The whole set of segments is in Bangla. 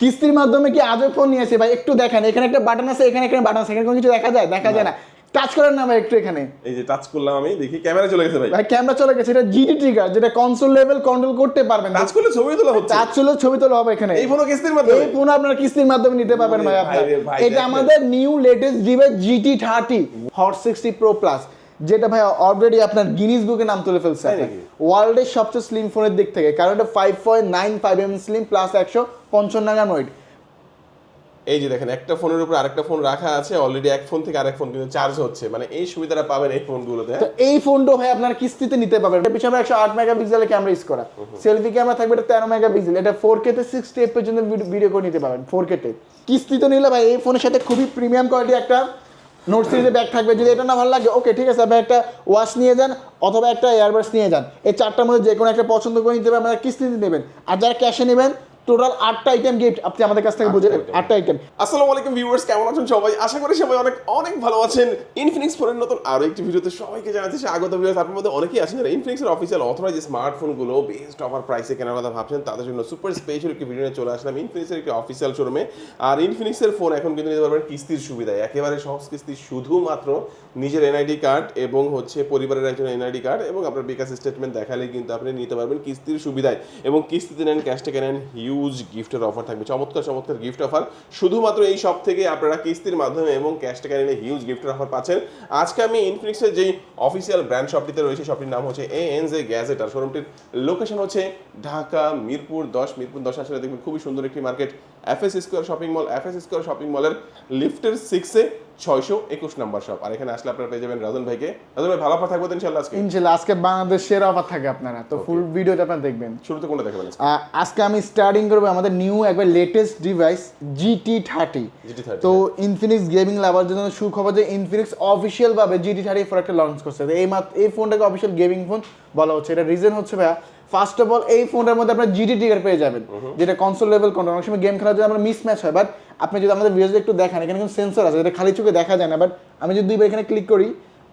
কিস্তির মাধ্যমে কি আজও ফোন নিয়েছে ভাই একটু দেখেন এখানে একটা বাটন আছে এখানে একটা বাটন আছে এখানে কোনো কিছু দেখা যায়? দেখা যায় না। টাচ করেন না ভাই একটু এখানে। এই যে টাচ করলাম আমি দেখি ক্যামেরা চলে গেছে ভাই। ভাই ক্যামেরা চলে গেছে এটা জিডি ট্রিগার যেটা কনসোল লেভেল কন্ট্রোল করতে পারবেন। টাচ করলে ছবি তোলা হচ্ছে। টাচ চলে ছবি তোলা হবে এখানে। এই ফোনও কিস্তির মাধ্যমে। এই ফোন আপনার কিস্তির মাধ্যমে নিতে পারবেন ভাই ভাই এটা আমাদের new latest device GT thirty Hot sixty pro plus যেটা ভাই অলরেডি আপনার গিনিস বুকে নাম তুলে ফেলছে? ওয়ার্ল্ডের সবচেয়ে স্লিম ফোনের দিক থেকে কারণ এটা five point nine five M slim plus একশো পঞ্চান্ন ওয়েট এই যে দেখেন একটা ফোনের উপর আরেকটা ফোন রাখা আছে অলরেডি এক ফোন থেকে আরেক ফোন কিন্তু চার্জ হচ্ছে। মানে এই সুবিধাটা পাবেন এই ফোনগুলোতে তো এই ফোনটা ভাই আপনার কিস্তিতে নিতে পারবেন। এটা পিছনে একশো আট মেগা পিক্সেলের ক্যামেরা ইউজ করা। সেলফি ক্যামেরা থাকবে এটা তেরো মেগা পিক্সেল এটা ফোর কেতে সিক্সটি এফ পর্যন্ত ভিডিও করে নিতে পারবেন ফোর কেতে কিস্তিতে নিলে ভাই এই ফোনের সাথে খুবই প্রিমিয়াম কোয়ালিটি একটা নোট সিরিজে ব্যাগ থাকবে। যদি এটা না ভালো লাগে ওকে ঠিক আছে আপনি একটা ওয়াশ নিয়ে যান অথবা একটা এয়ারবাস নিয়ে যান। এই চারটার মধ্যে যে কোনো একটা পছন্দ করে নিতে পারবেন আপনারা কিস্তিতে নেবেন। আর যারা ক্যাশে নেবেন টোটাল আটটা আইটেম গিফট আপনি আমাদের কাছ থেকে বুঝে আটটা আইটেম আসসালামু আলাইকুম ভিউয়ার্স কেমন আছেন সবাই? আশা করি সবাই অনেক অনেক ভালো আছেন। ইনফিনিক্স ফোনের নতুন আরও একটি ভিডিওতে সবাইকে জানাচ্ছি স্বাগত ভিউয়ার্স আপনার মধ্যে অনেকেই আছেন যারা ইনফিনিক্সের অফিসিয়াল অথরাইজ স্মার্টফোনগুলো বেস্ট অফার প্রাইসে কেনার কথা ভাবছেন তাদের জন্য সুপার স্পেশাল একটি ভিডিও নিয়ে চলে আসলাম ইনফিনিক্সের একটি অফিসিয়াল শোরুমে আর ইনফিনিক্সের ফোন এখন কিন্তু নিতে পারবেন কিস্তির সুবিধায় একেবারে সহজ কিস্তি শুধুমাত্র নিজের এনআইডি কার্ড এবং হচ্ছে পরিবারের একজন এনআইডি কার্ড এবং আপনার বিকাশ স্টেটমেন্ট দেখালে কিন্তু আপনি নিতে পারবেন কিস্তির সুবিধায়। এবং কিস্তিতে নেন ক্যাশ থেকে নেন হিউজ গিফটের অফার থাকবে। চমৎকার চমৎকার গিফট অফার শুধুমাত্র এই সব থেকে আপনারা কিস্তির মাধ্যমে এবং ক্যাশ টাকা নিলে হিউজ গিফটের অফার পাচ্ছেন। আজকে আমি ইনফিনিক্সের যেই অফিসিয়াল ব্র্যান্ড শপটিতে রয়েছে শপটির নাম হচ্ছে এ এন জে গ্যাজেট আর শোরুমটির লোকেশন হচ্ছে ঢাকা, মিরপুর দশ মিরপুর দশ আসলে দেখবেন খুবই সুন্দর একটি market F S square shopping mall F S square shopping মলের লিফটের সিক্সে ছয়শো একুশ নাম্বার শপ আর এখানে আসলে আপনারা পেয়ে যাবেন রাজন ভাইকে। রাজন ভাই ভালো অফার থাকবে ইনশাল্লাহ আজকে? ইনশাল্লাহ আজকে বাংলাদেশ সেরা অফার থাকে আপনারা। তো ফুল ভিডিওটা আপনারা দেখবেন। শুরুতে কোনটা দেখাবেন আজকে? আমি স্টার্টিং করব আমাদের নিউ একবার লেটেস্ট ডিভাইস জিটি থার্টি তো ইনফিনিক্স গেমিং লাভার জন্য সুখবর যে ইনফিনিক্স অফিসিয়াল ভাবে জিটি থার্টি ফোর একটা লঞ্চ করছে। এই মাত্র এই ফোনটাকে অফিসিয়াল গেমিং ফোন বলা হচ্ছে। এটা রিজন হচ্ছে ভাইয়া ফার্স্ট অফ অল এই ফোনটার মধ্যে আপনার জিটি ট্রিগার পেয়ে যাবেন। যেটা কনসোল লেভেল কন্ট্রোল অনেক সময় গেম খেলার জন্য আমরা মিস ম্যাচ হয় বাট আপনি যদি আমাদের ভিডিওতে একটু দেখেন এখানে কিন্তু সেন্সর আছে যেটা খালি চোখে দেখা যায় না বাট আমি যদি দুইবার এখানে ক্লিক করি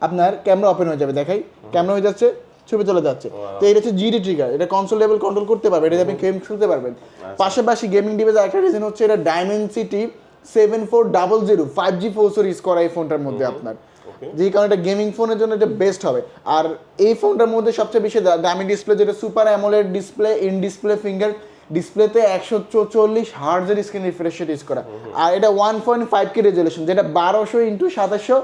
আপনার ক্যামেরা ওপেন হয়ে যাবে দেখাই। ক্যামেরা হয়ে যাচ্ছে ছবি চলে যাচ্ছে। তো এটা হচ্ছে জিডি ট্রিগার এটা কনসোল লেভেল কন্ট্রোল করতে পারবে এটা আপনি গেম খেলতে পারবেন। পাশাপাশি গেমিং ডিভাইস একটা রিজন হচ্ছে এটা Dimensity seven four double zero five G processor use করা এই ফোনটার মধ্যে আপনার। যেই কারণে এটা গেমিং ফোনের জন্য এটা বেস্ট হবে। আর এই ফোনটার মধ্যে সবচেয়ে বেশি দামি ডিসপ্লে যেটা super AMOLED display in display finger ডিসপ্লেতে একশো চৌচল্লিশ হার্জের স্ক্রিন রিফ্রেশ ইউজ করা। আর এটা one point five K resolution যেটা বারোশো ইন্টু সাতাশশো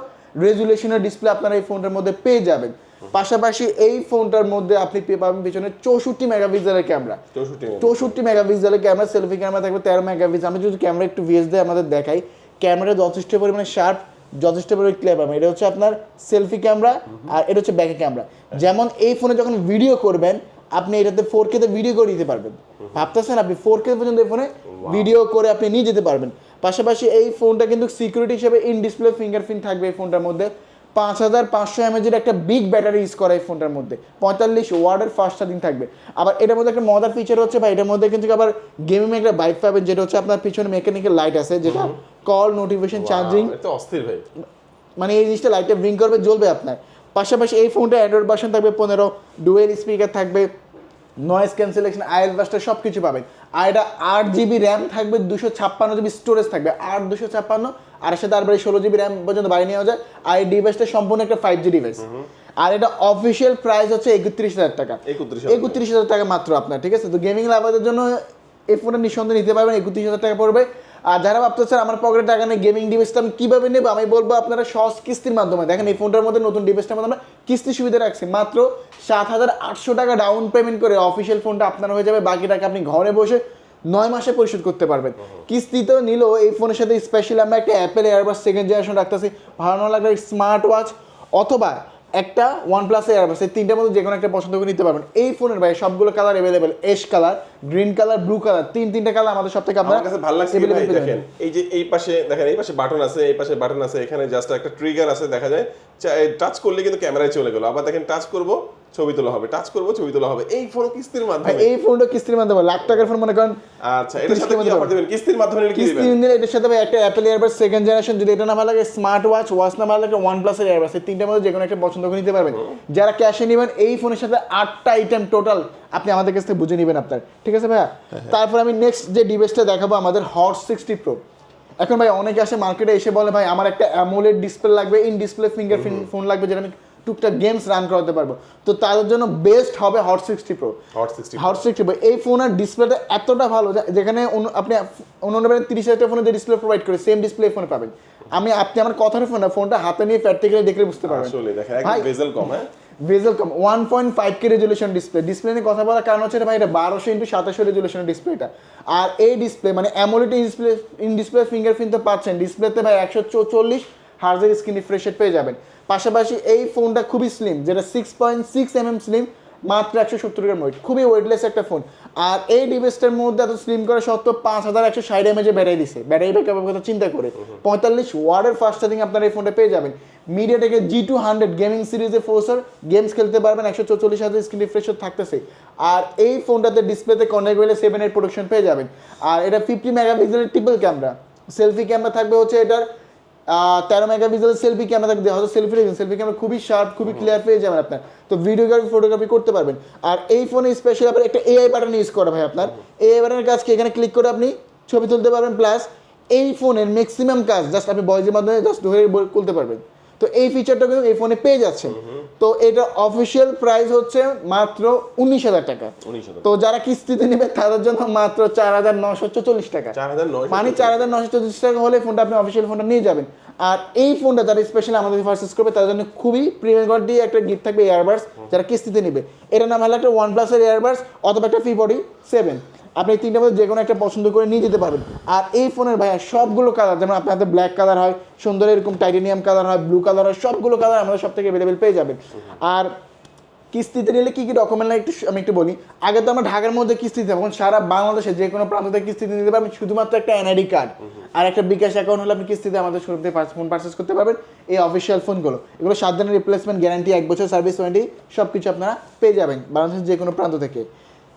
রেজুলেশনের ডিসপ্লে আপনারা এই ফোনটার মধ্যে পেয়ে যাবেন। পাশাপাশি এই ফোনটার মধ্যে আপনি পেয়ে পাবেন পিছনে চৌষট্টি মেগাপিক্সেলের ক্যামেরা চৌষট্টি চৌষট্টি মেগাপিক্সেলের ক্যামেরা সেলফি ক্যামেরা থাকবে তেরো মেগাপিক্সেল আমি যদি ক্যামেরা একটু ভিএস দিয়ে আমাদের দেখাই ক্যামেরা যথেষ্ট পরিমাণে শার্প যথেষ্ট পরিমাণে ক্লিয়ার পাবেন এটা হচ্ছে আপনার সেলফি ক্যামেরা আর এটা হচ্ছে ব্যাকে ক্যামেরা যেমন এই ফোনে যখন ভিডিও করবেন আপনি এটাতে ফোর কে তে ভিডিও করে দিতে পারবেন। ভাবতেছেন আপনি ফোর কে পর্যন্ত এই ফোনে ভিডিও করে আপনি নিয়ে যেতে পারবেন। পাশাপাশি এই ফোনটা কিন্তু সিকিউরিটি হিসেবে ইন ডিসপ্লে ফিঙ্গারপ্রিন্ট থাকবে এই ফোনটার মধ্যে। পাঁচ হাজার পাঁচশো এমএজের একটা বিগ ব্যাটারি ইউজ করা এই ফোনটার মধ্যে। পঁয়তাল্লিশ ওয়ার্ডের ফাস্ট চার্জিং থাকবে। আবার এটার মধ্যে একটা মজার ফিচার হচ্ছে বা এটার মধ্যে কিন্তু আবার গেমিং একটা বাইক পাবেন যেটা হচ্ছে আপনার পিছনে মেকানিক্যাল লাইট আছে যেটা কল নোটিফিকেশন চার্জিং অস্থির ভাই। মানে এই জিনিসটা লাইটটা ব্রিং করবে জ্বলবে আপনার। পাশাপাশি এই ফোনটা অ্যান্ড্রয়েড ভার্সন থাকবে পনেরো। ডুয়েল স্পিকার থাকবে নয়েজ ক্যান্সেলেশন আয়ের বাসটা সব কিছু পাবেন। আর এটা আট জিবি র্যাম থাকবে দুশো ছাপ্পান্ন জিবি স্টোরেজ থাকবে। আট দুশো ছাপ্পান্ন আর সাথে তারপরে ষোলো জিবি র্যাম পর্যন্ত বাড়ি নেওয়া যায়। আর এই ডিভাইসটা সম্পূর্ণ একটা ফাইভ জি ডিভাইস আর এটা অফিসিয়াল প্রাইস হচ্ছে একত্রিশ হাজার টাকা। 31,000 একত্রিশ হাজার টাকা মাত্র আপনার ঠিক আছে? তো গেমিং লাভের জন্য এই ফোনটা নিঃসন্দেহে নিতে পারবেন একত্রিশ হাজার টাকা পড়বে। আর যারা ভাবতেছেন আমার পকেটে টাকা নেই গেমিং ডিভাইসটা আমি কীভাবে নেব? আমি বলব আপনারা সহজ কিস্তির মাধ্যমে দেখেন এই ফোনটার মধ্যে নতুন ডিভাইসটার মধ্যে আমরা কিস্তি সুবিধা রাখছি। মাত্র সাত হাজার আটশো টাকা ডাউন পেমেন্ট করে অফিসিয়াল ফোনটা আপনার হয়ে যাবে। বাকি টাকা আপনি ঘরে বসে নয় মাসে পরিশোধ করতে পারবেন। কিস্তিতেও নিলেও এই ফোনের সাথে স্পেশালি আমরা একটা অ্যাপেল এয়ারবাস সেকেন্ড জেনারেশন রাখতেছি। ভালো না লাগলে স্মার্ট ওয়াচ অথবা একটা ওয়ান প্লাস এয়ারবাস এই তিনটার মধ্যে যে কোনো একটা পছন্দ করে নিতে পারবেন। এই ফোনের ভাই সবগুলো colour available ash colour green colour blue colour তিন তিনটা কালার আমাদের সব থেকে আপনার কাছে ভালো লাগছে দেখেন এই যে এই পাশে দেখেন এই পাশে বাটন আছে এই পাশে বাটন আছে এখানে জাস্ট একটা ট্রিগার আছে দেখা যায়। টাচ করলে কিন্তু ক্যামেরায় চলে গেল। আবার দেখেন টাচ করব ছবি তোলা হবে। টাচ করব ছবি তোলা হবে। এই ফোন কিস্তির মাধ্যমে। এই ফোনটা কিস্তির মাধ্যমে লাখ টাকার ফোন মনে করেন আচ্ছা এটার সাথে কি অফার দিবেন? কিস্তির মাধ্যমে কিস্তি দিবেন? এটার সাথে ভাই একটা অ্যাপেল এয়ারবাস সেকেন্ড জেনারেশন যদি এটা না ভালো লাগে স্মার্ট ওয়াচ ওয়াচ না ভালো লাগে ওয়ান প্লাসের এয়ারবাস এই তিনটার মধ্যে যে কোনো একটা পছন্দ করে নিতে পারবেন। যারা ক্যাশে নেবেন এই ফোনের সাথে আটটা আইটেম টোটাল আপনি আমাদের কাছ থেকে বুঝে নেবেন আপনার। ঠিক আছে ঠিক আছে ভাইয়া তারপর আমি নেক্সট যে ডিভাইসটা দেখাবো আমাদের হট সিক্সটি প্রো এখন ভাই অনেকে আসে মার্কেটে এসে বলে ভাই আমার একটা অ্যামোলেড ডিসপ্লে লাগবে ইন ডিসপ্লে ফিঙ্গারপ্রিন্ট ফোন লাগবে যেটা আমি টুকটাক গেমস রান করাতে পারব। তো তাদের জন্য বেস্ট হবে Hot sixty pro Hot sixty pro এই ফোনের ডিসপ্লেটা এতটা ভালো যেখানে আপনি অন্য অন্য তিরিশ হাজার ফোনে যে ডিসপ্লে প্রোভাইড করে সেম ডিসপ্লে ফোনে পাবেন। আমি আপনি আমার কথার ফোন না ফোনটা হাতে নিয়ে প্র্যাকটিক্যালি দেখলে বুঝতে পারবেন। বেজেল কম হ্যাঁ? ভেজেল কম। One point five K resolution display display নিয়ে কথা বলার কারণ হচ্ছে এটা ভাই এটা বারোশো ইন্টু সাতাশো রেজুলেশন ডিসপ্লেটা আর এই ডিসপ্লে মানে AMOLED display in display fingerprint তো পাচ্ছেন। ডিসপ্লেতে ভাই একশো চৌচল্লিশ হার্জের স্ক্রিন রিফ্রেশ পেয়ে যাবেন। পাশাপাশি এই ফোনটা খুবই স্লিম যেটা six point six M M slim মাত্র একশো সত্তর গ্রাম ওয়েট খুবই ওয়েটলেস একটা ফোন আর এই ডিভাইসটার মধ্যে এত স্লিম করা সত্ত্বেও পাঁচ হাজার একশো ষাট এমএজে ব্যাটারি দিছে। ব্যাটারি ব্যাকআপের কথা চিন্তা করে। পঁয়তাল্লিশ ওয়ার্ডের ফার্স্ট চার্জিং আপনার এই ফোনটা পেয়ে যাবেন। মিডিয়া মিডিয়াটেকে জি টু হান্ড্রেড গেমিং সিরিজে ফোর্সর গেমস খেলতে পারবেন, একশো চৌচল্লিশ হাজার স্ক্রিন রিফ্রেশ থাকতেছে। আর এই ফোনটাতে ডিসপ্লেতে কন্ট্যাক্ট গেলে সেভেন এইট প্রোডাকশন পেয়ে যাবেন। আর এটা ফিফটি মেগাপিক্সেলের ট্রিপল ক্যামেরা সেলফি ক্যামেরা থাকবে হচ্ছে এটার তেরো মেগাপিক্সেলের সেলফি ক্যামেরা থাকবে। হয়তো সেলফি রেখেছেন। সেলফি ক্যামেরা খুবই শার্প খুবই ক্লিয়ার পেয়ে যাবেন আপনার। তো ভিডিওগ্রাফি ফটোগ্রাফি করতে পারবেন। আর এই ফোনে স্পেশালি আপনার একটা এআই বাটন ইউজ করা হয় আপনার। এআই বাটনের কাজ কি? এখানে ক্লিক করে আপনি ছবি তুলতে পারবেন প্লাস এই ফোনের ম্যাক্সিমাম কাজ জাস্ট আপনি বয়েসের মাধ্যমে জাস্ট ধরে তুলতে করতে পারবেন। তো এই ফিচারটা কিন্তু এই ফোনে পেয়ে যাচ্ছেন তো এটা অফিসিয়াল প্রাইস হচ্ছে মাত্র উনিশ হাজার টাকা। তো যারা কিস্তিতে নেবে তাদের জন্য মাত্র চার হাজার নশো চল্লিশ টাকা। মানে চার হাজার নশো চল্লিশ টাকা হলে ফোনটা আপনি অফিসিয়াল ফোনটা নিয়ে যাবেন। আর এই ফোনটা যারা স্পেশালি আমাদের পারচেস করবে তাদের জন্য খুবই প্রিমিয়াম কোয়ালিটি একটা গিফট থাকবে এয়ারবাডস যারা কিস্তিতে নেবে। এটার নাম হলো একটা ওয়ান প্লাসের এয়ারবাডস অথবা একটা ফি বডি সেভেন আপনি এই তিনটা মধ্যে যে কোনো একটা পছন্দ করে নিয়ে যেতে পারবেন। আর এই ফোনের ভাইয়া সবগুলো কালার যেমন আপনার হাতে ব্ল্যাক কালার হয়, সুন্দর এরকম টাইটেনিয়াম কালার হয় ব্লু কালার হয়, সবগুলো কালার আমাদের সব থেকে অ্যাভেলেবেল পেয়ে যাবেন। আর কিস্তিতে নিলে কি কি ডকুমেন্ট লাগে একটু আমি একটু বলি। আগে তো আমরা ঢাকার মধ্যে কিস্তিতে এখন সারা বাংলাদেশে যে কোনো প্রান্ত থেকে কিস্তিতে নিতে পারবেন, শুধুমাত্র একটা এনআইডি কার্ড আর একটা বিকাশ অ্যাকাউন্ট হলে আপনি কিস্তিতে আমাদের শোরুম থেকে ফোন পারচেস করতে পারবেন, এই অফিসিয়াল ফোনগুলো এগুলো সাত দিনের রিপ্লেসমেন্ট গ্যারান্টি এক বছর সার্ভিস ওয়ারেন্টি সব কিছু আপনারা পেয়ে যাবেন বাংলাদেশের যে কোনো প্রান্ত থেকে।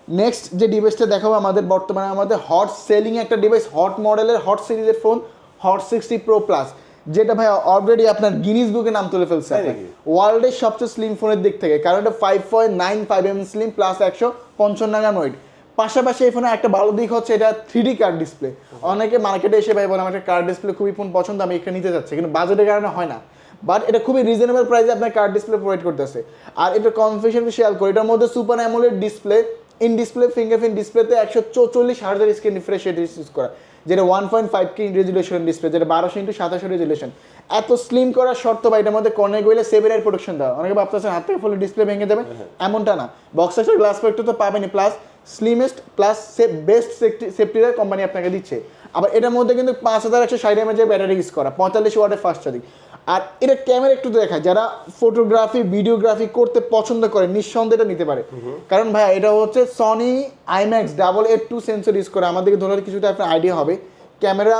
নেক্সট যে ডিভাইসটা দেখাবো আমাদের বর্তমানে আমাদের হট সেলিং একটা ডিভাইস হট মডেলের হট সিরিজের phone Hot sixty pro plus যেটা ভাই অলরেডি আপনার গিনিস বুকে নাম তুলে ফেলছে ওয়ার্ল্ডের সবচেয়ে স্লিম ফোনের দিক থেকে কারণ এটা five point nine five M slim plus একশো পঞ্চান্ন গ্রাম ওয়েট পাশাপাশি এই ফোনের একটা ভালো দিক হচ্ছে এটা থ্রি কার্ড ডিসপ্লে অনেকে মার্কেটে এসে ভাই বলে আমার একটা কার্ড ডিসপ্লে খুবই ফোন পছন্দ আমি একটা নিতে চাচ্ছি কিন্তু বাজেটের কারণে হয় না। বাট এটা খুবই রিজনেবল প্রাইসে আপনার কার্ড ডিসপ্লে প্রোভাইড করতেছে। আর এটা কনফিউশন শেয়ার করি এটার মধ্যে super AMOLED display in display fingerprint ডিসপ্লেতে একশো চৌচল্লিশ হাজার স্ক্রিন রিফ্রেশ রেট ইউজ করা। যেটা one point five K resolution display যেটা বারোশো ইন্টু সাতাশো রেজুলেশন এত স্লিম করার শর্ত বা এটার মধ্যে কর্নার গইলে সেভেন এর প্রোটেকশন দেওয়া। অনেকে ভাবতেছেন হাত থেকে ফুলে ডিসপ্লে ভেঙে যাবে এমনটা না। বক্স এক্সের গ্লাস প্রোটেক্টর তো পাবেনই। Plus slimmest plus best safety সেফটির কোম্পানি আপনাকে দিচ্ছে। আবার এটার মধ্যে কিন্তু পাঁচ হাজার একশো ষাট এমএজের ব্যাটারি ইউজ করা। পঁয়তাল্লিশ ওয়াটের ফাস্ট চার্জিং আর এটা ক্যামেরা একটু দেখায় যারা ফটোগ্রাফি ভিডিওগ্রাফি করতে পছন্দ করে নিঃসন্দেহে এটা নিতে পারে। কারণ ভাই এটা হচ্ছে Sony IMX double eight two sensor use করে। আমাদেরকে ধরে কিছুটা আপনার আইডিয়া হবে। Camera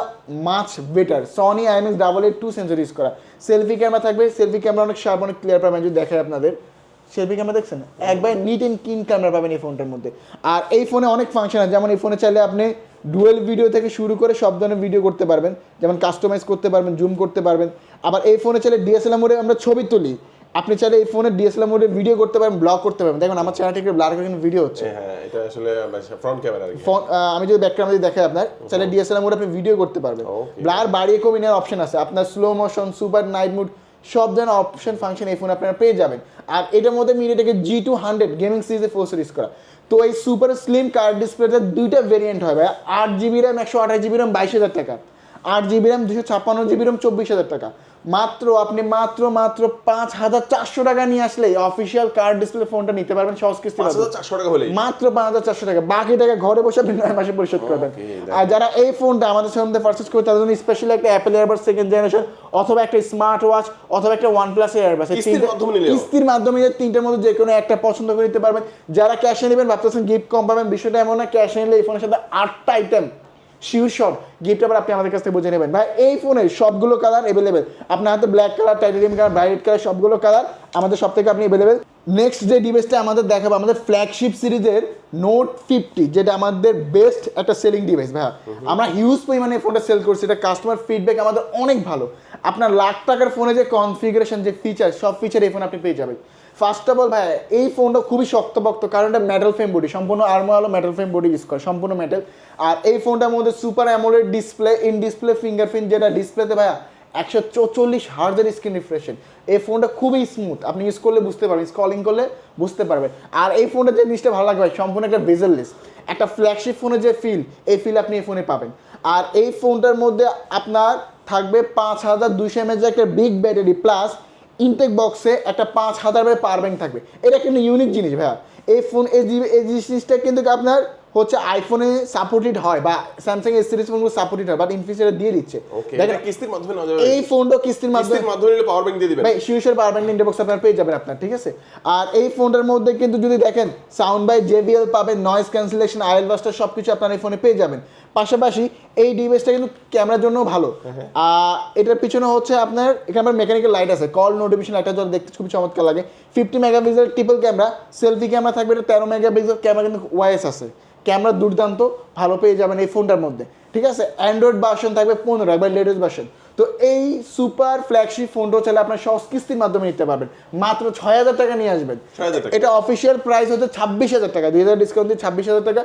much better Sony IMX double eight two sensor use করা। সেলফি ক্যামেরা থাকবে। সেলফি ক্যামেরা অনেক শার্প অনেক ক্লিয়ার পাবেন। যদি দেখায় আপনাদের। সেলফি ক্যামেরা দেখছেন? একবার নিট অ্যান্ড ক্লিন ক্যামেরা পাবেন এই ফোনটার মধ্যে। আর এই ফোনে অনেক ফাংশন আছে। যেমন এই ফোনে চাইলে আপনি ডুয়েল ভিডিও থেকে শুরু করে সব ধরনের ভিডিও করতে পারবেন। যেমন কাস্টমাইজ করতে পারবেন জুম করতে পারবেন। আবার এই ফোনে চাইলে ডিএসএলআর মোডে আমরা ছবি তুলি। আপনি চাইলে এই ফোনে ডিএসএলআর মোডে ভিডিও করতে পারেন ব্লগ করতে পারেন। দেখুন আমার চ্যানেল থেকে ব্লার করে ভিডিও হচ্ছে। হ্যাঁ এটা আসলে ফ্রন্ট ক্যামেরা আর কি। ফোন আহ, আমি যদি ব্যাক ক্যামেরা দেখাই আপনার তাহলে ডিএসএলআর মোড আপনি ভিডিও করতে পারবেন. ব্লার বাড়িয়ে কমিয়ে নেওয়ার অপশন আছে। আপনার slow motion super night mode সব ধরনের অপশন ফাংশন এই ফোনে আপনারা পেয়ে যাবেন। আর এটার মধ্যে মিনিটেকে জি টু হান্ড্রেড গেমিং সিরিজে ফোর সিরিজ করা। তো এই সুপার স্লিম কার্ড ডিসপ্লেতে দুইটা ভেরিয়েন্ট হয় ভাই আট জিবি র্যাম একশো আঠাশ জিবি র্যাম বাইশ হাজার টাকা। আট জিবি র্যাম দুশো ছাপ্পান্ন জিবি র্যাম চব্বিশ হাজার টাকা। মাত্র আপনি মাত্র মাত্র পাঁচ হাজার চারশো টাকা নিয়ে আসলে অফিসিয়াল কার্ড ডিসপ্লে ফোনটা নিতে পারবেন সহজ কিস্তি চারশো টাকা হলেই। মাত্র পাঁচ হাজার চারশো টাকা। বাকি টাকা ঘরে বসে আপনি নয় মাসে পরিশোধ করবেন। আর যারা এই ফোনটা আমাদের সামনে পারচেস করে তাদের জন্য স্পেশালি একটা অ্যাপেল এয়ারবাস সেকেন্ড জেনারেশন অথবা একটা স্মার্ট ওয়াচ অথবা একটা ওয়ান প্লাস এয়ারবাস কিস্তির মাধ্যমে নিলে তিনটার মধ্যে যে কোনো একটা পছন্দ করে নিতে পারবেন। যারা ক্যাশে নেবেন ভাবতেছেন গিফট কম পাবেন বিষয়টা এমন না ক্যাশে নিলে এই ফোনের সাথে আটটা আইটেম শিউ শট গিফট আবার আপনি আমাদের কাছ থেকে বুঝে নেবেন। ভাই এই ফোনের সবগুলো কালার অ্যাভেলেবেল আপনার হাতে black colour titanium colour white colour সবগুলো কালার আমাদের সব থেকে আপনি অ্যাভেলেবেল নেক্সট যে ডিভাইসটা আমাদের দেখাবো আমাদের ফ্ল্যাগশিপ সিরিজের নোট ফিফটি যেটা আমাদের বেস্ট একটা সেলিং ডিভাইস ভাই আমরা হিউজ পরিমাণে ফোনটা সেল করছি এটা কাস্টমার ফিডব্যাক আমাদের অনেক ভালো। আপনার লাখ টাকার ফোনে যে কনফিগারেশন যে ফিচার সব ফিচার এই ফোন আপনি পেয়ে যাবেন। ফার্স্ট অফ অল ভাই এই ফোনটা খুবই শক্তপোক্ত কারণ এটা মেটাল ফ্রেম বডি সম্পূর্ণ আর্মো আলো মেটাল ফ্রেম বডি ইউজ করে সম্পূর্ণ মেটাল আর এই ফোনটার মধ্যে super AMOLED display in display fingerprint যেটা ডিসপ্লেতে ভাইয়া, একশো চৌচল্লিশ হার্জের স্ক্রিন রিফ্রেশন এই ফোনটা খুবই স্মুথ আপনি ইউজ করলে বুঝতে পারবেন স্কলিং করলে বুঝতে পারবেন। আর এই ফোনটা যে জিনিসটা ভালো লাগবে সম্পূর্ণ একটা বেজেললেস একটা ফ্ল্যাগশিপ ফোনের যে ফিল এই ফিল আপনি এই ফোনে পাবেন। আর এই ফোনটার মধ্যে আপনার থাকবে পাঁচ হাজার দুইশো এমএচ একটা বিগ ব্যাটারি প্লাস ইনটেক বক্সে একটা পাঁচ হাজার পাওয়ার ব্যাংক থাকবে। এটা কিন্তু ইউনিক জিনিস ভাইয়া। এই ফোন এই জিনিসটা কিন্তু আপনার হচ্ছে আইফোনে সাপোর্টেড হয় বা স্যামসাং এস সিরিজ ফোনগুলো সাপোর্টেড হয় বাট এটা দিয়ে দিচ্ছে। দেখেন কিস্তির মাধ্যমে যাবে এই ফোনটা কিস্তির মাধ্যমে কিস্তির মাধ্যমে নিলে পাওয়ার ব্যাংক দিয়ে দিবেন। ভাই শিউসের power bank in the box আপনার পেয়ে যাবেন আপনার ঠিক আছে? আর এই ফোনটার মধ্যে কিন্তু যদি দেখেন সাউন্ড বাই জেবিএল পাবেন নয়েজ ক্যান্সেলেশন আইএল বাস্টার সব কিছু আপনার এই ফোনে পেয়ে যাবেন। পাশাপাশি এই ডিভাইসটা কিন্তু ক্যামেরার জন্য ভালো। আর এটার পিছনে হচ্ছে আপনার এখানে আমার মেকানিক্যাল লাইট আছে কল নোটিফিকেশন লাইটটা যখন দেখতে খুব চমৎকার লাগে। Fifty megapixel triple camera selfie camera থাকবে এটা তেরো মেগাপিক্সেল ক্যামেরা কিন্তু ওয়াইএস আছে। ক্যামেরা দুর্দান্ত ভালো পেয়ে যাবেন এই ফোনটার মধ্যে। ঠিক আছে? অ্যান্ড্রয়েড ভার্সন থাকবে পনেরো একবার লেটেস্ট ভার্সন তো এই সুপার ফ্ল্যাগশিপ ফোনটা চাইলে আপনার সহজ কিস্তির মাধ্যমে নিতে পারবেন। মাত্র ছয় হাজার টাকা নিয়ে আসবেন। 6,000 টাকা। এটা অফিসিয়াল প্রাইস হচ্ছে ছাব্বিশ হাজার টাকা। দুই হাজার ডিসকাউন্ট দিয়ে ছাব্বিশ হাজার টাকা।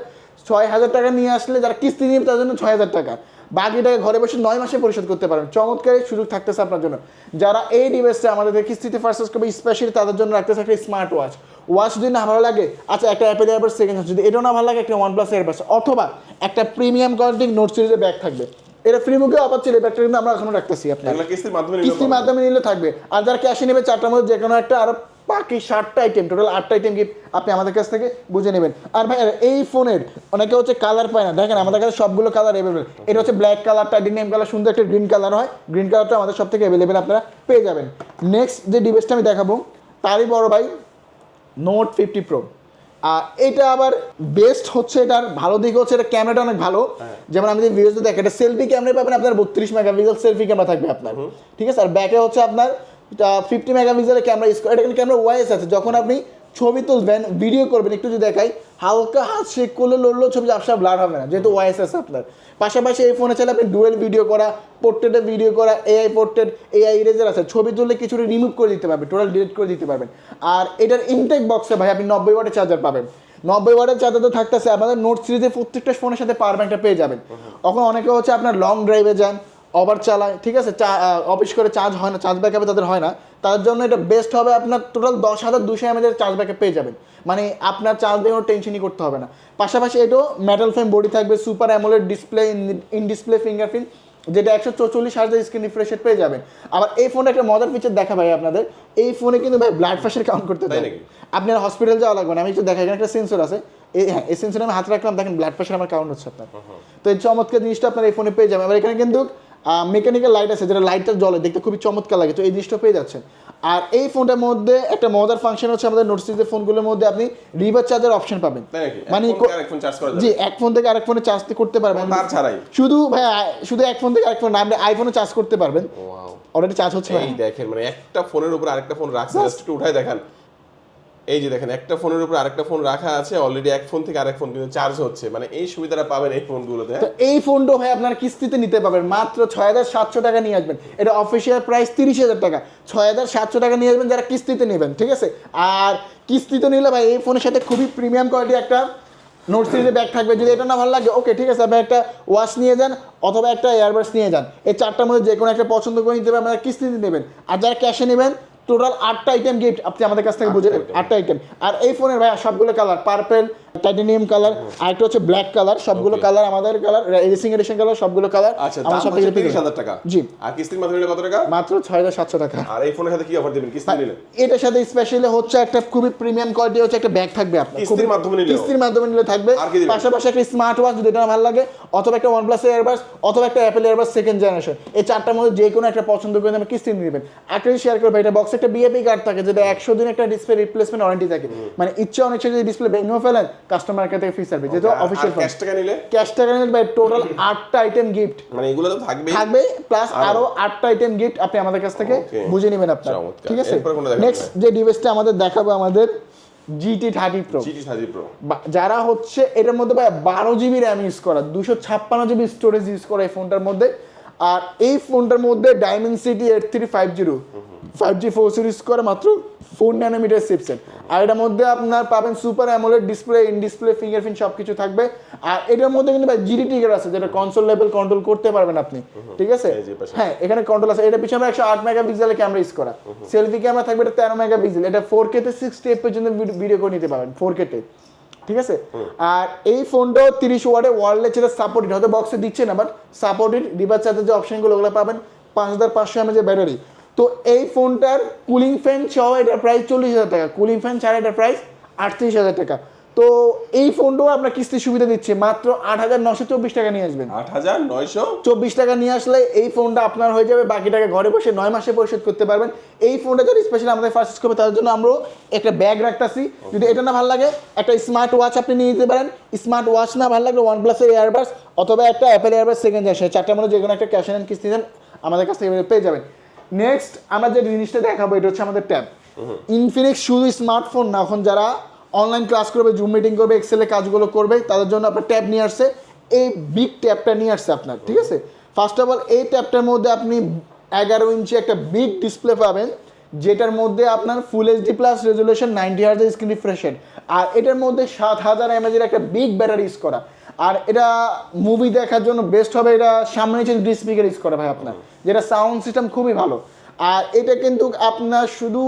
ছয় হাজার টাকা নিয়ে আসলে যারা কিস্তি নিয়ে তার জন্য ছয় হাজার টাকা। বাকি টাকা ঘরে বসে নয় মাসে পরিশোধ করতে পারেন। চমৎকার সুযোগ থাকতেছে আপনার জন্য। যারা এই ডিভাইসটা আমাদের কিস্তিতে পারচেস করবে স্পেশালি তাদের জন্য রাখতেছে একটা স্মার্ট ওয়াচ ওয়াচ যদি না ভালো লাগে? আচ্ছা একটা অ্যাপেল এয়ারবাস সেকেন্ড যদি এটাও না ভালো লাগে একটা ওয়ান প্লাস এয়ারবাস অথবা একটা প্রিমিয়াম কোয়ালিটির নোট সিরিজের ব্যাগ থাকবে। এটা ফ্রি মুখে অফার ছিল ব্যাগটা কিন্তু আমরা এখনও রাখতেছি আপনার কিস্তির মাধ্যমে নিলে কিস্তির মাধ্যমে নিলে থাকবে। আর যারা ক্যাশে নেবে চারটার মধ্যে যে কোনো একটা আরও বাকি সাতটা আইটেম টোটাল আটটা আইটেম গিফট আপনি আমাদের কাছ থেকে বুঝে নেবেন। আর ভাই এই ফোনের অনেকে হচ্ছে কালার পায় না। দেখেন আমাদের কাছে সবগুলো কালার অ্যাভেলেবেল এটা হচ্ছে ব্ল্যাক কালার টাইটেনিয়াম কালার সুন্দর একটা গ্রিন কালার হয়। গ্রিন কালারটা আমাদের সব থেকে অ্যাভেলেবেল আপনারা পেয়ে যাবেন। নেক্সট যে ডিভাইসটা আমি দেখাবো তারই বড় ভাই নোট ফিফটি প্রো আর এটা আবার বেস্ট হচ্ছে এটার ভালো দিক হচ্ছে এটা ক্যামেরাটা অনেক ভালো। যেমন আমি যদি ভিডিওতে দেখি এটা সেলফি ক্যামেরা পাবেন আপনার বত্রিশ মেগাপিক্সেল সেলফি ক্যামেরা থাকবে আপনার। ঠিক আছে? আর ব্যাকে হচ্ছে আপনার ফিফটি মেগাপিক্সেলের ক্যামেরা ইউজ করে। এটা ক্যামেরা ওয়াইস আছে। যখন আপনি ছবি তুলবেন ভিডিও করবেন একটু যদি দেখাই হালকা হাত শেক করলে লড়লেও ছবি আপসা ব্লার হবে না যেহেতু ওয়াইস আছে আপনার। পাশাপাশি এই ফোনে চাইলে আপনি ডুয়েল ভিডিও করা পোর্ট্রেটে ভিডিও করা এআই পোর্ট্রেট এআই ইরেজার আছে ছবি তুললে কিছুটা রিমুভ করে দিতে পারবেন টোটাল ডিলিট করে দিতে পারবেন। আর এটার ইনটেক বক্সে ভাই আপনি নব্বই ওয়াটের চার্জার পাবেন। নব্বই ওয়াটের চার্জার তো থাকতেছে আপনাদের নোট সিরিজের প্রত্যেকটা ফোনের সাথে পাওয়ার ব্যাংকটা পেয়ে যাবেন। এখন অনেকে হচ্ছে আপনার লং ড্রাইভে যান ওভার চালায় ঠিক আছে? চা অফিস করে চার্জ হয় না চার্জ ব্যাকআপে তাদের হয় না। তার জন্য এটা বেস্ট হবে আপনার টোটাল দশ হাজার দুশো এমএজের চার্জ ব্যাকআপ পেয়ে যাবেন। মানে আপনার চার্জ দিয়ে কোনো টেনশনই করতে হবে না। পাশাপাশি এটাও মেটাল ফ্রেম বডি থাকবে super AMOLED display in display fingerprint যেটা একশো চৌচল্লিশ হাজার স্ক্রিন রিফ্রেশ পেয়ে যাবেন। আবার এই ফোনে একটা মজার ফিচার দেখা ভাই আপনাদের। এই ফোনে কিন্তু ভাই ব্লাড প্রেশার কাউন্ট করতে দেয়? আপনার হসপিটাল যাওয়া লাগবে না। আমি একটু দেখা এখানে একটা সেন্সর আছে। এই হ্যাঁ এই সেন্সরে আমি হাত রাখলাম দেখেন ব্লাড প্রেশার আমার কাউন্ট হচ্ছে আপনার। তো এই চমৎকার জিনিসটা আপনার এই ফোনে পেয়ে যাবেন। আবার এখানে কিন্তু মেকানিক্যাল লাইট আছে যেটা লাইটটা জ্বলে দেখতে খুবই চমৎকার লাগে তো এই জিনিসটা পেয়ে যাচ্ছেন। আর এই ফোনটার মধ্যে একটা মজার ফাংশন হচ্ছে আমাদের নোট সিরিজের ফোনগুলোর মধ্যে আপনি রিভার চার্জার অপশন পাবেন। মানে? জি এক ফোন থেকে আরেক ফোনে চার্জ করতে পারবেন। তার ছাড়াই? শুধু ভাই শুধু এক ফোন থেকে আরেক ফোন আপনি আইফোনে চার্জ করতে পারবেন। অলরেডি চার্জ হচ্ছে এই দেখেন মানে একটা ফোনের উপর আরেকটা ফোন রাখছে জাস্ট একটু উঠাই দেখান। এই যে দেখেন, একটা ফোনের উপর আরেকটা ফোন রাখা আছে অলরেডি এক ফোন থেকে আরেক ফোন কিন্তু চার্জ হচ্ছে। মানে এই সুবিধাটা পাবেন এই ফোনগুলোতে তো এই ফোনটাও ভাই আপনার কিস্তিতে নিতে পারবেন। মাত্র ছয় হাজার সাতশো টাকা নিয়ে আসবেন। এটা অফিসিয়াল প্রাইস তিরিশ হাজার টাকা। ছয় হাজার সাতশো টাকা নিয়ে আসবেন যারা কিস্তিতে নেবেন, ঠিক আছে? আর কিস্তিতে নিলে ভাই, এই ফোনের সাথে খুবই প্রিমিয়াম কোয়ালিটি একটা নোট সিরিজের ব্যাগ থাকবে। যদি এটা না ভালো লাগে ওকে ঠিক আছে, আপনি একটা ওয়াশ নিয়ে যান অথবা একটা এয়ারবাস নিয়ে যান। এই চারটার মধ্যে যে কোনো একটা পছন্দ করে নিতে পারবেন আপনারা কিস্তিতে নেবেন। আর যারা ক্যাশে নেবেন টোটাল আটটা আইটেম গিফট আপনি আমাদের কাছ থেকে বুঝে আটটা আইটেম আর এই ফোনের ভাই সবগুলো কালার পার্পেল টাইটেনিয়াম কালার আর একটা হচ্ছে ব্ল্যাক কালার সবগুলো কালার আমাদের কালার রেসিং এডিশন কালার সবগুলো কালার আচ্ছা দাম হচ্ছে তিরিশ হাজার টাকা। জি। আর কিস্তির মাধ্যমে নিলে কত টাকা? মাত্র ছয় হাজার সাতশো টাকা। আর এই ফোনের সাথে কি অফার দিবেন? কিস্তি নিলে? এটার সাথে স্পেশালি হচ্ছে একটা খুবই প্রিমিয়াম কোয়ালিটি হচ্ছে একটা ব্যাগ থাকবে আপনার। কিস্তির মাধ্যমে নিলেও? কিস্তির মাধ্যমে নিলে থাকবে? পাশাপাশি একটা স্মার্ট ওয়াচ যদি এটা ভালো লাগে অথবা একটা ওয়ান প্লাস এয়ারবাস অথবা একটা অ্যাপেল এয়ারবাস সেকেন্ড জেনারেশন এই চারটার মধ্যে যে কোনো একটা পছন্দ করে আপনি কিস্তি নিয়ে নেবেন। একটা শেয়ার করবে এটা বক্সে একটা বিএপি কার্ড থাকে যেটা একশো দিন একটা ডিসপ্লে রিপ্লেসমেন্ট ওয়ারেন্টি থাকে। মানে ইচ্ছা অনেক যদি ডিসপ্লে ভেঙেও ফেলেন কাস্টমার কাছ থেকে ফ্রি সার্ভিস যেহেতু অফিসিয়াল ক্যাশ টাকা নিলে? ক্যাশ টাকা নিলে ভাই টোটাল আটটা আইটেম গিফট মানে এগুলো তো থাকবেই। থাকবে প্লাস আরও? আটটা আইটেম গিফট আপনি আমাদের কাছ থেকে বুঝে নেবেন আপনার। ঠিক আছে? নেক্সট যে ডিভাইসটা আমাদের দেখাবো আমাদের GT thirty pro GT thirty pro যারা হচ্ছে এটার মধ্যে ভাই বারো জিবি র্যাম ইউজ করা দুশো ছাপ্পান্ন জিবি স্টোরেজ ইউজ করা এই ফোনটার মধ্যে। আর এই ফোনটার মধ্যে Dimensity eight three five zero five G four series করে মাত্র ফোর ন্যানোমিটার চিপসেট আর এটার মধ্যে আপনার পাবেন super AMOLED display in display fingerprint সব কিছু থাকবে। আর এটার মধ্যে কিন্তু ভাই জিডি টিকার আছে যেটা কনসোল লেভেল কন্ট্রোল করতে পারবেন আপনি। ঠিক আছে। হ্যাঁ এখানে কন্ট্রোল আছে। এটা পিছনে একশো আট মেগা পিক্সেলের ক্যামেরা ইউজ করা। সেলফি ক্যামেরা থাকবে এটা তেরো মেগা পিক্সেল এটা ফোর কেতে সিক্সটি এফ পর্যন্ত ভিডিও করে নিতে পারবেন ফোর কেতে ঠিক আছে? আর এই ফোনটাও তিরিশ ওয়ার্ডে ওয়ারলেস যেটা সাপোর্টেড হয়তো বক্সে দিচ্ছে না বাট সাপোর্টেড রিভার চার্জের যে অপশনগুলো ওগুলো পাবেন। পাঁচ হাজার পাঁচশো এমএজের ব্যাটারি তো এই ফোনটার কুলিং ফ্যান সহ এটার প্রাইস চল্লিশ হাজার টাকা। কুলিং ফ্যান ছাড়া এটার প্রাইস আটত্রিশ হাজার টাকা। তো এই ফোনটাও আপনার কিস্তির সুবিধা দিচ্ছে। মাত্র আট হাজার নশো চব্বিশ টাকা নিয়ে আসবেন। আট হাজার নয়শো? চব্বিশ টাকা নিয়ে আসলে এই ফোনটা আপনার হয়ে যাবে। বাকি টাকা ঘরে বসে নয় মাসে পরিশোধ করতে পারবেন। এই ফোনটা যদি স্পেশালি আমাদের ফার্স্ট করবে তার জন্য আমরাও একটা ব্যাগ রাখতেছি। যদি এটা না ভালো লাগে একটা স্মার্ট ওয়াচ আপনি নিয়ে নিতে পারেন। স্মার্ট ওয়াচ না ভালো লাগলে ওয়ান প্লাসের এয়ারবাস অথবা একটা অ্যাপেল এয়ারবাস সেকেন্ড জেনারেশন চারটার মধ্যে যে কোনো একটা ক্যাশ অ্যান্ড কিস্তি দেন আমাদের কাছ থেকে পেয়ে যাবেন। নেক্সট আমরা যে জিনিসটা দেখাবো এটা হচ্ছে আমাদের ট্যাব ইনফিনিক্স শুধু স্মার্টফোন না এখন যারা অনলাইন ক্লাস করবে জুম মিটিং করবে এক্সেলের কাজগুলো করবে তাদের জন্য আপনার ট্যাব নিয়ে আসছে। এই বিগ ট্যাবটা নিয়ে আসছে আপনার ঠিক আছে? ফার্স্ট অফ অল এই ট্যাবটার মধ্যে আপনি এগারো ইঞ্চি একটা বিগ ডিসপ্লে পাবেন যেটার মধ্যে আপনার full HD plus resolution ninety হার্জের screen refreshed আর এটার মধ্যে সাত হাজার এমএজের একটা বিগ ব্যাটারি ইউজ করা। আর এটা মুভি দেখার জন্য বেস্ট হবে এটা সামনে নিচে দুটি স্পিকার ইউজ করা ভাই আপনার, যেটা সাউন্ড সিস্টেম খুবই ভালো। আর এটা কিন্তু আপনার শুধু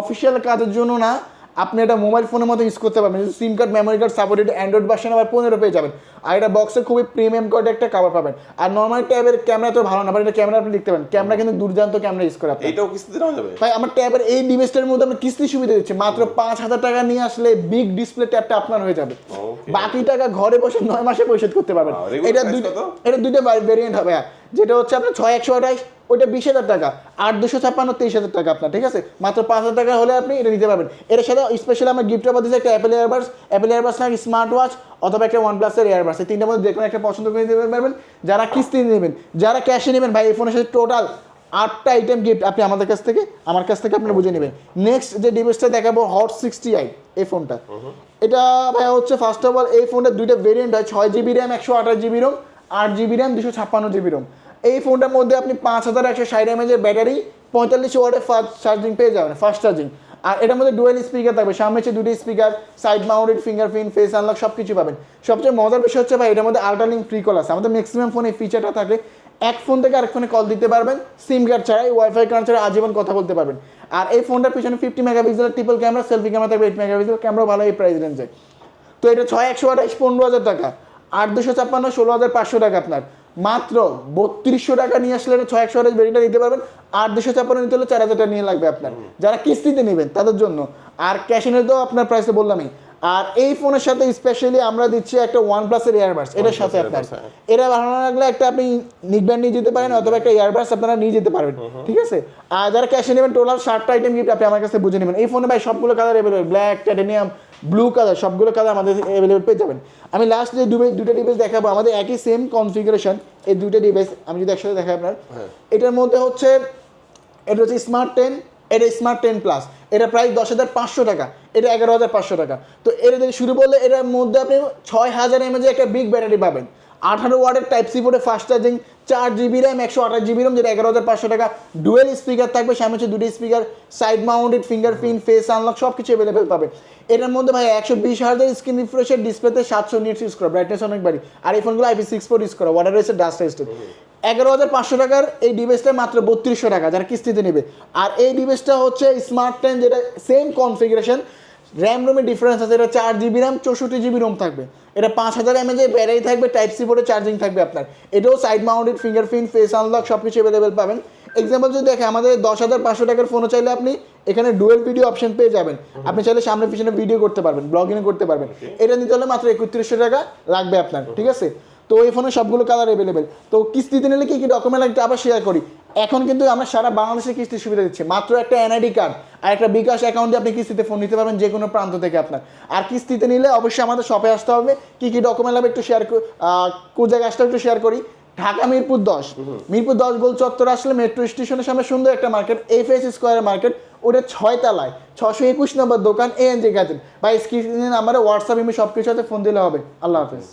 অফিসিয়াল কাজের জন্য না আপনি এটা মোবাইল ফোনের মতো ইউজ করতে পারবেন। SIM card memory card supported Android version আবার পনেরো পেয়ে যাবেন। আর এটা বক্সে খুবই প্রিমিয়াম কোয়ালিটি একটা কাভার পাবেন। আর নর্মাল ট্যাবের ক্যামেরা তো ভালো না বাট এটা ক্যামেরা আপনি দেখতে পারেন। ক্যামেরা কিন্তু দুর্দান্ত ক্যামেরা ইউজ করে আপনি। এইটাও কিস্তিতে নেওয়া যাবে? ভাই আমার ট্যাবের এই ডিভাইসটার মধ্যে আমরা কিস্তি সুবিধা দিচ্ছি মাত্র পাঁচ হাজার টাকা নিয়ে আসলে বিগ ডিসপ্লে ট্যাবটা আপনার হয়ে যাবে। বাকি টাকা ঘরে বসে নয় মাসে পরিশোধ করতে পারবেন। এটা দুইটা? এটা দুইটা ভেরিয়েন্ট হবে হ্যাঁ। যেটা হচ্ছে আপনার ছয় একশো আঠাইশ ওইটা বিশ হাজার টাকা আট দুশো ছাপ্পান্ন তেইশ হাজার টাকা আপনার ঠিক আছে? মাত্র পাঁচ হাজার টাকা হলে আপনি এটা নিতে পারবেন। এর সাথে স্পেশালি আমার গিফট অফার দিচ্ছে একটা অ্যাপেল এয়ারবাস অ্যাপেল এয়ারবাস না স্মার্ট ওয়াচ অথবা একটা ওয়ান প্লাসের এয়ারবাস এই তিনটার মধ্যে যে কোনো একটা পছন্দ করে নিতে পারবেন। যারা কিস্তি নেবেন যারা ক্যাশে নেবেন ভাই এই ফোনের সাথে টোটাল আটটা আইটেম গিফট আপনি আমাদের কাছ থেকে আমার কাছ থেকে আপনি বুঝে নেবেন। নেক্সট যে ডিভাইসটা দেখাবো হট সিক্সটি আই এই ফোনটা এটা ভাই হচ্ছে ফার্স্ট অফ অল এই ফোনটার দুইটা ভেরিয়েন্ট হয় ছয় জিবি র্যাম একশো আঠাশ জিবি রোম আট জিবি র্যাম দুশো ছাপ্পান্ন জিবি রোম এই ফোনটার মধ্যে আপনি পাঁচ হাজার একশো ষাট এমএজের ব্যাটারি, পঁয়তাল্লিশ ওয়াটের ফাস্ট চার্জিং পেয়ে যাবেন ফাস্ট চার্জিং আর এটার মধ্যে ডুয়েল স্পিকার থাকবে, সামনে হচ্ছে দুটি speaker side mounted fingerprint face unlock সব কিছু পাবেন। সবচেয়ে মজার বিষয় হচ্ছে ভাই, এটার মধ্যে আল্ট্রালিং ফ্রি কল আছে। আমাদের ম্যাক্সিমাম ফোনে ফিচারটা থাকলে এক ফোন থেকে আরেক ফোনে কল দিতে পারবেন সিম কার্ড ছাড়াই ওয়াইফাই কার্ড ছাড়া আজীবন কথা বলতে পারবেন। আর এই ফোনটার পিছনে ফিফটি মেগাপিক্সেলের ট্রিপল ক্যামেরা সেলফি ক্যামেরা থাকবে এইট মেগাপিক্সেল ক্যামেরা ভালো এই প্রাইস রেঞ্জে তো এটা ছয় একশো আঠাশ, পনেরো হাজার টাকা। আট দুশো ছাপ্পান্ন, ষোলো হাজার পাঁচশো টাকা আপনার। মাত্র বত্রিশশো টাকা নিয়ে আসলে ছয় একশো বেরিটা দিতে পারবেন। আট দুশো ছাপ্পান্ন নিতে হলে চার হাজার টাকা নিয়ে লাগবে আপনার। যারা কিস্তিতে নেবেন, তাদের জন্য। আর ক্যাশ এনে তো আপনার প্রাইসটা বললামই। আর এই ফোনের সাথে স্পেশালি আমরা দিচ্ছি একটা ওয়ান প্লাসের ইয়ারবাডস এটার সাথে আপনার। হ্যাঁ। এটা ভালো না লাগলে একটা আপনি নিকব্যান্ড নিয়ে যেতে পারেন অথবা একটা ইয়ারবাডস আপনারা নিয়ে যেতে পারবেন ঠিক আছে? আর যারা ক্যাশে নেবেন টোটাল ষাটটা আইটেম গিফট আপনি আমার কাছে বুঝে নেবেন। এই ফোনে ভাই সবগুলো colour available black titanium blue colour সবগুলো কালার আমাদের অ্যাভেলেবল পেয়ে যাবেন। আমি লাস্ট যে দুটো দুটো ডিভাইস দেখাবো আমাদের একই সেম কনফিগারেশন এই দুটো ডিভাইস আমি যদি একসাথে দেখাই আপনার এটার মধ্যে হচ্ছে এটা হচ্ছে স্মার্ট টেন এটা স্মার্ট টেন প্লাস এটা প্রাইস দশ হাজার পাঁচশো টাকা, এটা এগারো হাজার পাঁচশো টাকা। তো এটা যদি শুরু করলে, এটার মধ্যে আপনি ছয় হাজার এমএজে একটা বিগ ব্যাটারি পাবেন। আঠারো ওয়ার্ডের টাইপ সি পোর্টে ফাস্ট চার্জিং চার জিবি র্যাম একশো আঠাশ জিবি র্যাম যেটা এগারো হাজার পাঁচশো টাকা। ডুয়েল স্পিকার থাকবে, সামনে হচ্ছে দুটি speaker side mounted fingerprint face unlock সব কিছু অ্যাভেলেবেল পাবে এটার মধ্যে ভাই একশো বিশ হাজার স্ক্রিন রিফ্রেশের ডিসপ্লেতে সাতশো নিটস ইউজ করা ব্রাইটনেস অনেক বাড়ি। আর এই ফোনগুলো আইপি সিক্স ফোর ইউজ করা ওয়াটার রয়েছে ডাস্ট রেস্টেড এগারো হাজার পাঁচশো টাকার এই ডিভাইসটা মাত্র বত্রিশশো টাকা যারা কিস্তিতে নেবে। আর এই ডিভাইসটা হচ্ছে স্মার্ট টেন যেটা সেম কনফিগারেশন র্যাম রোমের ডিফারেন্স আছে এটা চার জিবি র্যাম চৌষট্টি জিবি রোম থাকবে। এটা পাঁচ হাজার এমএজে ব্যাটারি থাকবে টাইপ সি বোর্ডে চার্জিং থাকবে আপনার। এটাও side mounted fingerprint face unlock সব কিছু অ্যাভেলেবেল পাবেন। এক্সাম্পল যদি দেখে আমাদের দশ হাজার পাঁচশো টাকার ফোনও চাইলে আপনি এখানে ডুয়েল ভিডিও অপশন পেয়ে যাবেন। আপনি চাইলে সামনে পিছনে ভিডিও করতে পারবেন ব্লগিং করতে পারবেন। এটা নিতে হলে মাত্র একত্রিশশো টাকা লাগবে আপনার ঠিক আছে? তো এই ফোনে সবগুলো কালার অ্যাভেলেবেল তো কিস্তিতে নিলে কি কি ডকুমেন্ট লাগবে আবার শেয়ার করি। এখন কিন্তু আমরা সারা বাংলাদেশে কিস্তির সুবিধা দিচ্ছি। মাত্র একটা এনআইডি কার্ড আর একটা বিকাশ অ্যাকাউন্টে আপনি কিস্তিতে ফোন নিতে পারবেন যে কোনো প্রান্ত থেকে আপনার। আর কিস্তিতে নিলে অবশ্যই আমাদের শপে আসতে হবে। কি কি ডকুমেন্ট লাগবে একটু শেয়ার কোন জায়গায় আসতে একটু শেয়ার করি। ঢাকা মিরপুর দশ। মিরপুর দশ গোল চত্বর আসলে মেট্রো স্টেশনের সামনে সুন্দর একটা মার্কেট এফ এস স্কোয়ারের মার্কেট ওটা ছয় তলায়। ছশো একুশ নম্বর দোকান এ এন জি গ্যাজেট বা স্ক্রিনে নাম্বারে হোয়াটসঅ্যাপ ইমে সব কিছু ফোন দিলে হবে। আল্লাহ হাফেজ।